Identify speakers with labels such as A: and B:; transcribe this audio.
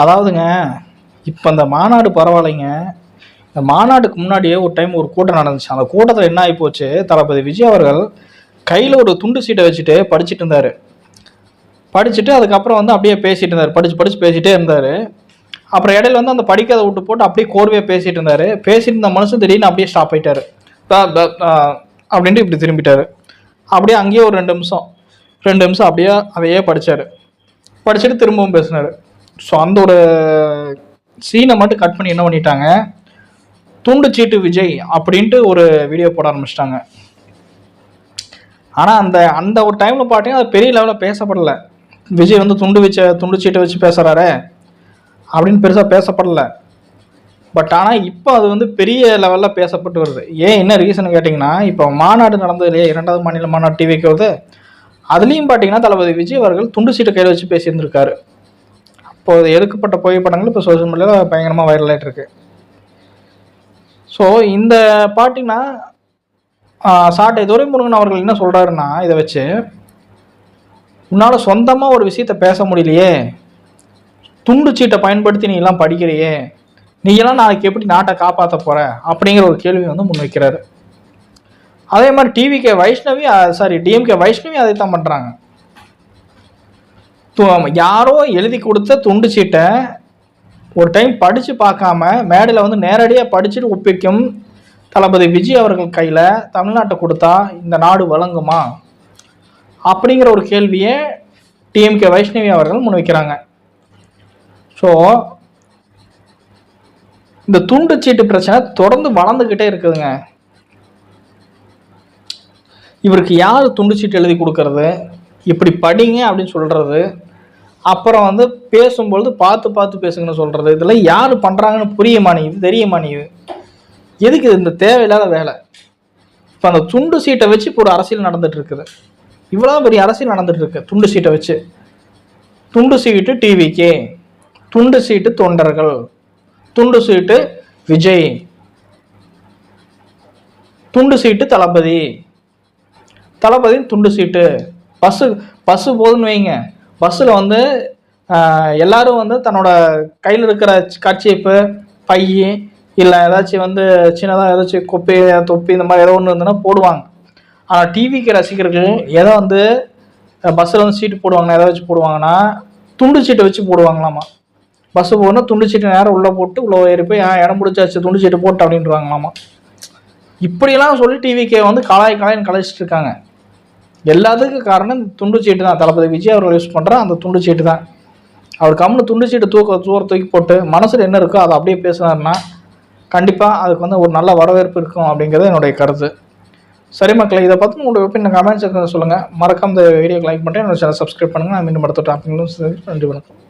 A: அதாவதுங்க இப்போ இந்த மாநாடு பரவாயில்லைங்க. இந்த மாநாட்டுக்கு முன்னாடியே ஒரு டைம் ஒரு கூட்டம் நடந்துச்சு. அந்த கூட்டத்தில் என்ன ஆகி போச்சு தளபதி விஜய் அவர்கள் கையில் ஒரு துண்டு சீட்டை வச்சுட்டு படிச்சுட்டு இருந்தார். படிச்சுட்டு அதுக்கப்புறம் வந்து அப்படியே பேசிட்டு இருந்தார். படித்து படித்து பேசிகிட்டே இருந்தார். அப்புறம் இடையில வந்து அந்த படிக்காத விட்டு போட்டு அப்படியே கோர்வையாக பேசிட்டு இருந்தார். பேசிட்டு இருந்த மனுஷன் திடீர்னு அப்படியே ஸ்டாப் ஆகிட்டார் அப்படின்ட்டு இப்படி திரும்பிட்டார். அப்படியே அங்கேயே ஒரு ரெண்டு நிமிஷம். ரெண்டு நிமிஷம் அப்படியே அதையே படித்தார் படிச்சுட்டு திரும்பவும் பேசினார். ஸோ அந்த ஒரு சீனை மட்டும் கட் பண்ணி என்ன பண்ணிட்டாங்க? துண்டு சீட்டு விஜய் அப்படின்ட்டு ஒரு வீடியோ போட ஆரம்பிச்சிட்டாங்க. ஆனால் அந்த அந்த ஒரு டைமில் பார்த்தீங்கன்னா அது பெரிய லெவலில் பேசப்படல. விஜய் வந்து துண்டு வச்ச துண்டு சீட்டை வச்சு பேசுகிறாரே அப்படின்னு பெருசாக பேசப்படல. பட் ஆனால் இப்போ அது வந்து பெரிய லெவலில் பேசப்பட்டு வருது. ஏன் என்ன ரீசன் கேட்டிங்கன்னா இப்போ மாநாடு நடந்தது இல்லையா இரண்டாவது மாநில மாநாடு டிவிக்கு வருது. அதுலேயும் பார்த்தீங்கன்னா தளபதி விஜய் அவர்கள் துண்டு சீட்டை கையில் வச்சு பேசியிருந்திருக்காரு. இப்போ எடுக்கப்பட்ட புகைப்படங்கள் இப்போ சோஷியல் மீடியாவில் பயங்கரமாக வைரல் ஆயிட்டு இருக்கு. ஸோ இந்த பாட்டிங்கன்னா சாட்டை துரைமுருகன் அவர்கள் என்ன சொல்கிறாருன்னா இதை வச்சு உன்னால் சொந்தமாக ஒரு விஷயத்த பேச முடியலையே. துண்டு சீட்டை பயன்படுத்தி நீ எல்லாம் படிக்கிறியே. நீ எல்லாம் நாளைக்கு எப்படி நாட்டை காப்பாற்ற போகிற அப்படிங்கிற ஒரு கேள்வி வந்து முன்வைக்கிறாரு அதே மாதிரி TVK Vaishnavi sorry DMK Vaishnavi அதை தான் பண்ணுறாங்க யாரோ எழுதி கொடுத்த துண்டு சீட்டை ஒரு டைம் படித்து பார்க்காம மேடையில் வந்து நேரடியாக படிச்சுட்டு ஒப்பிக்கும் தளபதி விஜய் அவர்கள் கையில் தமிழ்நாட்டை கொடுத்தா இந்த நாடு வழங்குமா? அப்படிங்கிற ஒரு கேள்வியை டிஎம்கே வைஷ்ணவி அவர்கள் முன்வைக்கிறாங்க. ஸோ இந்த துண்டு சீட்டு பிரச்சனை தொடர்ந்து வளர்ந்துக்கிட்டே இருக்குதுங்க. இவருக்கு யார் துண்டு சீட்டு எழுதி கொடுக்கறது? இப்படி படிங்க அப்படின்னு சொல்கிறது அப்புறம் வந்து பேசும்பொழுது பார்த்து பார்த்து பேசுங்கன்னு சொல்கிறது இதெல்லாம் யார் பண்ணுறாங்கன்னு புரிய மாட்டேங்குது தெரிய மாட்டேங்குது எதுக்கு இது இந்த தேவையில்லாத வேலை? இப்போ அந்த துண்டு சீட்டை வச்சு இப்போ ஒரு அரசியல் நடந்துட்டு இருக்குது. இவ்வளோ பெரிய அரசியல் நடந்துட்டு இருக்கு. துண்டு சீட்டை வச்சு. துண்டு சீட்டு டிவிக்கே துண்டு சீட்டு தொண்டர்கள். துண்டு சீட்டு விஜய். துண்டு சீட்டு தளபதி. தளபதி துண்டு சீட்டு. பஸ்ஸு பஸ்ஸு போகுதுன்னு வைங்க. பஸ்ஸில் வந்து எல்லாரும் வந்து தன்னோட கையில் இருக்கிற கர்ச்சீப்பு பை இல்லை ஏதாச்சும் வந்து சின்னதாக ஏதாச்சும் கொப்பி தொப்பி இந்த மாதிரி ஏதோ ஒன்று இருந்ததுன்னா போடுவாங்க. ஆனால் டிவிக்கு ரசிகர்கள் எதை வந்து பஸ்ஸில் வந்து சீட்டு போடுவாங்கன்னா எதை வச்சு போடுவாங்கன்னா துண்டு சீட்டை வச்சு போடுவாங்களாமா. பஸ்ஸு போகணும் துண்டு சீட்டை நேரம் உள்ளே போட்டு உள்ளே ஏறி போய் இடம் பிடிச்சாச்சு துண்டு சீட்டு போட்டு அப்படின்றாங்களாமா. இப்படியெல்லாம் சொல்லி டிவிக்கே வந்து கலாய் கலாய்னு கலாய்ச்சிட்டு இருக்காங்க. எல்லாத்துக்கும் காரணம் இந்த துண்டு சீட்டு தான். தளபதி விஜய் அவர் யூஸ் பண்ணுற அந்த துண்டு சீட்டு தான். அவர் கம்முன்னு துண்டு சீட்டு தூக்க தூர தூக்கி போட்டு மனசில் என்ன இருக்கோ அதை அப்படியே பேசினாருன்னா கண்டிப்பாக அதுக்கு வந்து ஒரு நல்ல வரவேற்பு இருக்கும் அப்படிங்கிறது என்னுடைய கருத்து. சரி மக்களை இதை பற்றி உங்களோட ஒப்பீனியன் கமெண்ட்ஸ் செக்ஷனில் சொல்லுங்கள் மறக்காம இந்த வீடியோக்கு லைக் பண்ணிட்டு என்னோட சேனல் சப்ஸ்கிரைப் பண்ணுங்கள் நான் மீண்டும் அடுத்த டாப்பிங்களும் நன்றி வணக்கம்.